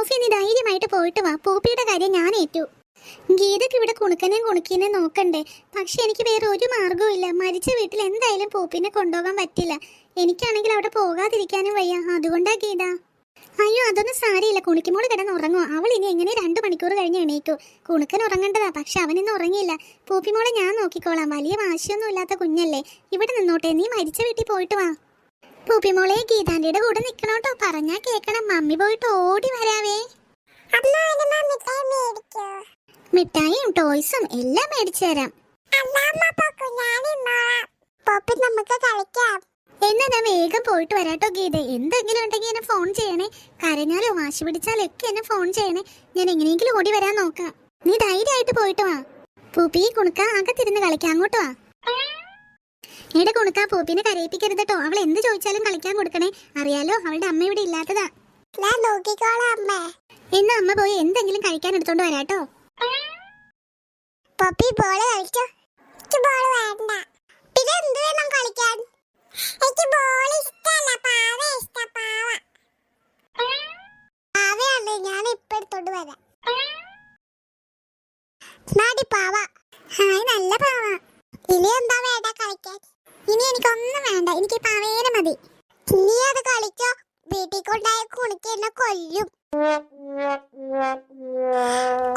സോഫി നീ ധൈര്യമായിട്ട് പോയിട്ട് വാ. പൂപ്പിയുടെ കാര്യം ഞാൻ ഏറ്റു. ഗീതക്ക് ഇവിടെ കുണുക്കനെ കുണുക്കിനെ നോക്കണ്ടേ? പക്ഷെ എനിക്ക് വേറെ ഒരു മാർഗവും ഇല്ല. മരിച്ച വീട്ടിൽ എന്തായാലും പൂപ്പിനെ കൊണ്ടുപോകാൻ പറ്റില്ല. എനിക്കാണെങ്കിൽ അവിടെ പോകാതിരിക്കാനും വയ്യ. അതുകൊണ്ടാ ഗീത. അയ്യോ അതൊന്നും സാരിയില്ല കുണിക്കുമോൾ കിടന്ന് ഉറങ്ങോ അവൾ ഇനി എങ്ങനെ രണ്ട് മണിക്കൂർ കഴിഞ്ഞ് എണീക്കൂ? കുണുക്കൻ ഉറങ്ങേണ്ടതാ. പക്ഷെ അവൻ ഇന്ന് ഉറങ്ങിയില്ല. പൂപ്പിമോളെ ഞാൻ നോക്കിക്കോളാം. വലിയ വാശിയൊന്നും ഇല്ലാത്ത കുഞ്ഞല്ലേ. ഇവിടെ നിന്നോട്ടെ. നീ മരിച്ച വീട്ടിൽ പോയിട്ട് വാ. പൂപ്പിമോളെ ഗീതാന്റിയുടെ കൂടെ നിക്കണോട്ടോ. പറഞ്ഞാ കേക്കണം. മമ്മി പോയിട്ട് ഓടി വരാവേ. മിഠായിയും ടോയ്സും എല്ലാം മേടിച്ചു തരാം. എന്നാ ഞാൻ വേഗം പോയിട്ട് വരാട്ടോ ഗീത. എന്തെങ്കിലും ഉണ്ടെങ്കിൽ എന്നെ ഫോൺ ചെയ്യണേ. കരഞ്ഞാലോ വാശി പിടിച്ചാലോ ഒക്കെ എന്നെ ഫോൺ ചെയ്യണേ. ഞാൻ എങ്ങനെയെങ്കിലും ഓടി വരാൻ നോക്കാം. നീ ധൈര്യമായിട്ട് പോയിട്ട് വാ. പൂപ്പി കുണുക്ക അകത്തിരുന്ന് കളിക്കാം. അങ്ങോട്ട് വാ. എടെ കുണുക്കാ പൂപ്പിനെ കരയിപ്പിക്കരുത് കേട്ടോ അവൾ എന്ത് ചോദിച്ചാലും കളിക്കാൻ കൊടുക്കണേ. അറിയാലോ അവളുടെ അമ്മ ഇവിടെ ഇല്ലാത്തതാ. ഞാൻ നോക്കിക്കോളാം അമ്മേ. എന്നാ അമ്മ പോയി എന്തെങ്കിലും കഴിക്കാൻ എടുത്തോണ്ട് വരാട്ടോ പപ്പി ബോൾ കളിച്ചോ? എനിക്ക് ബോൾ വേണ്ട. പിന്നെ എന്ത് വേണം കളിക്കാൻ? എനിക്ക് ബോൾ ഇഷ്ടല്ല. പാവ ഇഷ്ട പാവ. പാവയാണ് ഞാൻ ഇപ്പൊ എടുത്തോണ്ട് വരാം. നാടി പാവ? ഹായ് നല്ല പാവ. ഇനി എന്താ വേണ്ട കളിക്കാൻ? ഇനി എനിക്കൊന്നും വേണ്ട. എനിക്ക് പാവേനെ മതി. നീ അത് കളിച്ചോ? വീട്ടിൽ കൊണ്ടായ കുണിക്ക് എന്നെ കൊല്ലും.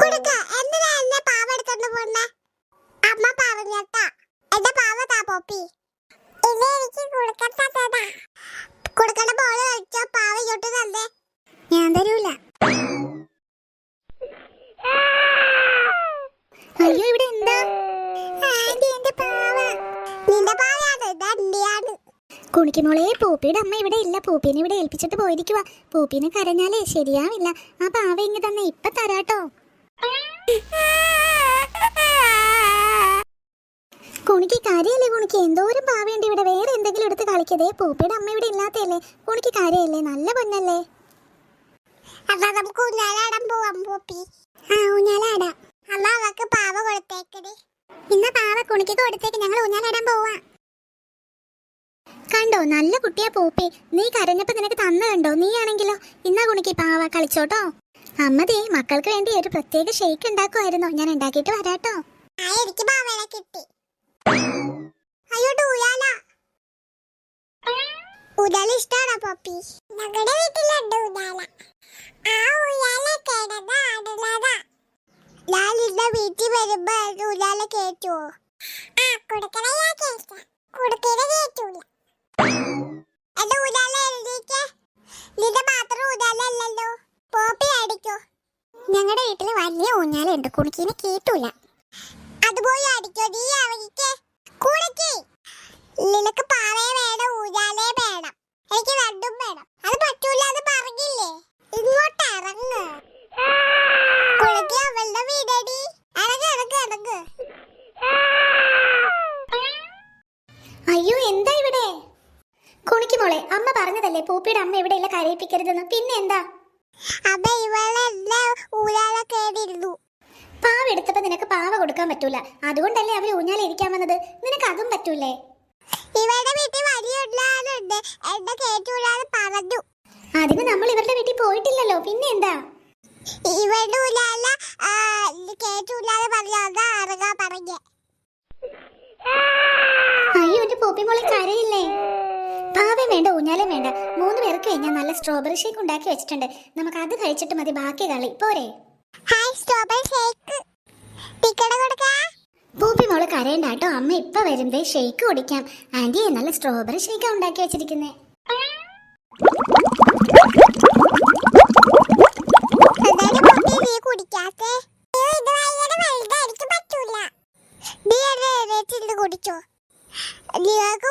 കുടുക്ക എന്തിനാ എന്നെ പാവ എടുത്തോണ്ട് പോന്നെ? അമ്മ പറഞ്ഞട്ടാ എന്റെ പാവ പോപ്പി. ഇനി എനിക്ക് കുടുക്കത്തതാ കുടുക്കണ ബോൾ കളിച്ചോ പാവ ഇങ്ങോട്ട് തന്നെ ഞാൻ തരൂല അയ്യോ ഇവിടെ എന്താ ആന്റി എന്റെ പാവ നിന്റെ പാവയാണ് ഇത് അണ്ടിയാണ് കുണിക്കുമോളെ പൂപ്പിയുടെ അമ്മ ഇവിടെ ഇല്ല. പൂപ്പിനെ ഇവിടെ ഏൽപ്പിച്ചിട്ട് പോയിരിക്കുക പൂപ്പിനെ കരഞ്ഞാലേ ശരിയാവില്ല. ആ പാവ ഇങ്ങ് തന്നെ ഇപ്പൊ തരാട്ടോ. കുണിക്ക് കാര്യമല്ലേ കുണിക്ക്? എന്തോരം പാവയുണ്ട് ഇവിടെ. വേറെ എന്തെങ്കിലും എടുത്ത് കളിക്കതേ. പൂപ്പിയുടെ അമ്മ ഇവിടെ ഇല്ലാത്തല്ലേ കുണിക്ക് കാര്യമല്ലേ നല്ല പൊന്നല്ലേ. അപ്പൊ നമുക്ക് ഊഞ്ഞാലാടാൻ പോവാം പോപ്പി. ആ ഊഞ്ഞാലാടാ. അമ്മ അവക്ക് പാവ കൊടുത്തേക്കടി ഇന്ന പാവ കുണിക്ക് കൊടുത്തേക്ക്. ഞങ്ങൾ ഊഞ്ഞാലാടാൻ പോവാ. കണ്ടോ? നല്ല കുട്ടിയാ പൂപ്പി. നീ കരഞ്ഞപ്പോ നിനക്ക് തന്ന കണ്ടോ? നീ ആണെങ്കിലോ ഇന്നാ കുണിക്ക് പാവ കളിച്ചോട്ടോ? അമ്മതേ മക്കൾക്ക് വേണ്ടി ഒരു പ്രത്യേക ഷെയ്ക്ക് ഉണ്ടാക്കുമായിരുന്നു. ഞാൻ ഉണ്ടാക്കിയിട്ട് വരാട്ടോ. ഇഷ്ടാണോ പപ്പി? ഞങ്ങളുടെ വീട്ടിലുണ്ട് ഊയാല ആ ഊയാല കിടന്ന് ആടുന്നതാ ഞാൻ ഇന്ന വീട്ടിൽ വരുമ്പോ ഊയാല കേറ്റുവോ ആ കൊടുക്കണ ഞാൻ കേറ്റ കൊടുക്കണ കേറ്റൂല എന്റെ ഊയാല എഴുതിക്ക് നിന്റെ മാത്രം ഊയാല അല്ലല്ലോ പോപ്പി അടിക്കോ. ഞങ്ങളുടെ വീട്ടിൽ വലിയ ഊഞ്ഞാലുണ്ട്. കുണിക്കിനെ കേട്ടൂല. അത് പോയി അടിക്കോ. നീ അവനിക്ക് കുളിക്ക് നിനക്ക് മോളെ അമ്മ പറഞ്ഞതല്ലേ പൂപ്പിയുടെ അമ്മ ഇവിടെ ഇല്ല കരയിപ്പിക്കരുതെന്ന്? പിന്നെ എന്താ? അപ്പൊ പാവ എടുത്തപ്പോ നിനക്ക് പാവ കൊടുക്കാൻ പറ്റൂല. അതുകൊണ്ടല്ലേ അവർ ഊഞ്ഞാൽ ഇരിക്കാൻ വന്നത്? നിനക്ക് അതും പറ്റൂലേ? വീട്ടിൽ വലിയ പറഞ്ഞു. അതിന് നമ്മൾ ഇവരുടെ വീട്ടിൽ പോയിട്ടില്ലല്ലോ. പിന്നെ എന്താ? സ്ട്രോബെറി ഷേക്ക് ഉണ്ടാക്കി വെച്ചിട്ടുണ്ട്. നമുക്ക് അത് കഴിച്ചിട്ട് മതി. ബാക്കി കളി. പോരെ. Hi strawberry shake. ടിക്കറ്റ് കൊടുക്കാ? പൂപ്പി മോൾ കരയണ്ട കേട്ടോ. അമ്മ ഇപ്പൊ വരുമ്പേ ഷേക്ക് കുടിക്കാം. ആന്റി നല്ല സ്ട്രോബെറി ഷേക്ക് ഉണ്ടാക്കി വെച്ചിരിക്കുന്നേ.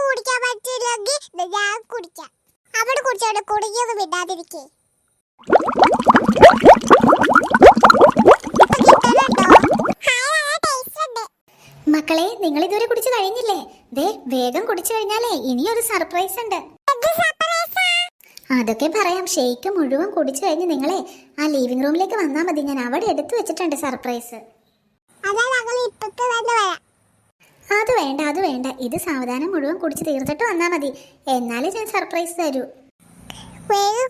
കുടിക്കാൻ പറ്റില്ലെങ്കിൽ ഞാൻ കുടിക്കാം. അവിടെ കുടിച്ചോണ്ട് കുടുങ്ങിയൊന്നും വിടാതിരിക്കേ മക്കളെ നിങ്ങൾ ഇതുവരെ കുടിച്ചു കഴിഞ്ഞില്ലേ? ദേ വേഗം കുടിച്ചു കഴിഞ്ഞാലേ ഇനിയൊരു സർപ്രൈസ് ഉണ്ട്. അതൊക്കെ പറയാം. ഷെയ്ക്ക് മുഴുവൻ കുടിച്ചു കഴിഞ്ഞ് നിങ്ങളെ ആ ലിവിംഗ് റൂമിലേക്ക് വന്നാൽ മതി. ഞാൻ അവിടെ എടുത്തു വെച്ചിട്ടുണ്ട് സർപ്രൈസ് അത് വേണ്ട അത് വേണ്ട ഇത് സാവധാനം മുഴുവൻ കുടിച്ച് തീർത്തിട്ട് വന്നാൽ മതി. എന്നാലേ ഞാൻ സർപ്രൈസ് തരൂ. വേഗം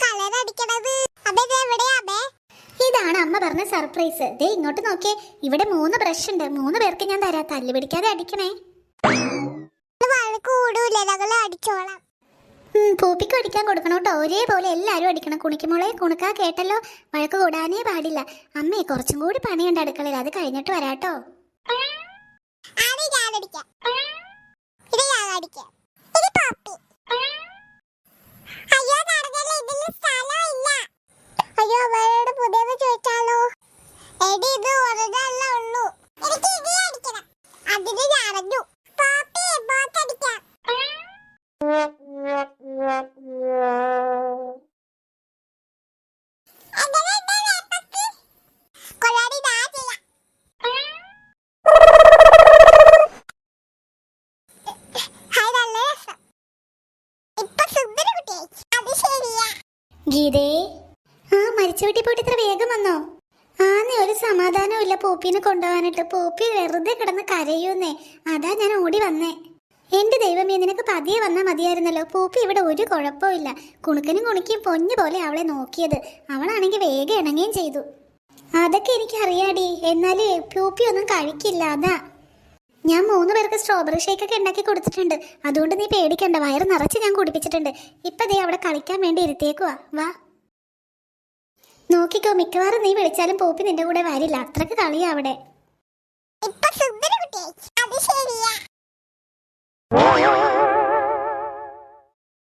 കളർ അടിക്കണത്. അബേ അബേ? ഇതാണ് അമ്മ പറഞ്ഞ സർപ്രൈസ് ദേ ഇങ്ങോട്ട് നോക്കിയേ. ഇവിടെ മൂന്ന് ബ്രഷ് ഉണ്ട്. മൂന്ന് പേർക്ക് ഞാൻ തരാ. തല്ലു പിടിക്കാതെ അടിക്കണേ. അടിച്ചോളാം. അടിക്കാൻ കൊടുക്കണം കേട്ടോ. ഒരേപോലെ എല്ലാവരും അടിക്കണം. കുണിക്കുമോളെ കുണുക്കാ കേട്ടല്ലോ. വഴക്ക് കൂടാനേ പാടില്ല. അമ്മേ കുറച്ചും കൂടി പണിയുണ്ട് അടുക്കളയിൽ. അത് കഴിഞ്ഞിട്ട് വരാട്ടോ ഇത് ഞാൻ അടിക്കാം. ഇത് മരിച്ച പോയിട്ട് ഇത്ര വേഗം വന്നോ? ആന്നെ ഒരു സമാധാനവും ഇല്ല പൂപ്പിനെ കൊണ്ടുപോകാനായിട്ട്. പോപ്പി വെറുതെ കിടന്ന് കരയൂന്നേ. അതാ ഞാൻ ഓടി വന്നേ. എന്റെ ദൈവമേ നിനക്ക് പതിയെ വന്നാൽ മതിയായിരുന്നല്ലോ. പോപ്പി ഇവിടെ ഒരു കുഴപ്പമില്ല കുണുക്കനും കുണുക്കിയും പൊന്നു പോലെ അവളെ നോക്കിയത്. അവളാണെങ്കിൽ വേഗം ഇണങ്ങുകയും ചെയ്തു. അതൊക്കെ എനിക്ക് അറിയാടി എന്നാലേ പോപ്പി ഒന്നും കഴിക്കില്ല. അതാ. ഞാൻ മൂന്ന് പേർക്ക് സ്ട്രോബെറി ഷേക്ക് ഒക്കെ ഉണ്ടാക്കി കൊടുത്തിട്ടുണ്ട്. അതുകൊണ്ട് നീ പേടിക്കണ്ട. വയറ് നിറച്ച് ഞാൻ കുടിപ്പിച്ചിട്ടുണ്ട്. ഇപ്പൊ ദേ അവിടെ കളിക്കാൻ വേണ്ടി ഇരുത്തിയേക്കുവാ. വാ. നോക്കിക്കോ മിക്കവാറും നീ വിളിച്ചാലും പോപ്പി നിന്റെ കൂടെ വരില്ല. അത്രയ്ക്ക് കളിയാ അവിടെ.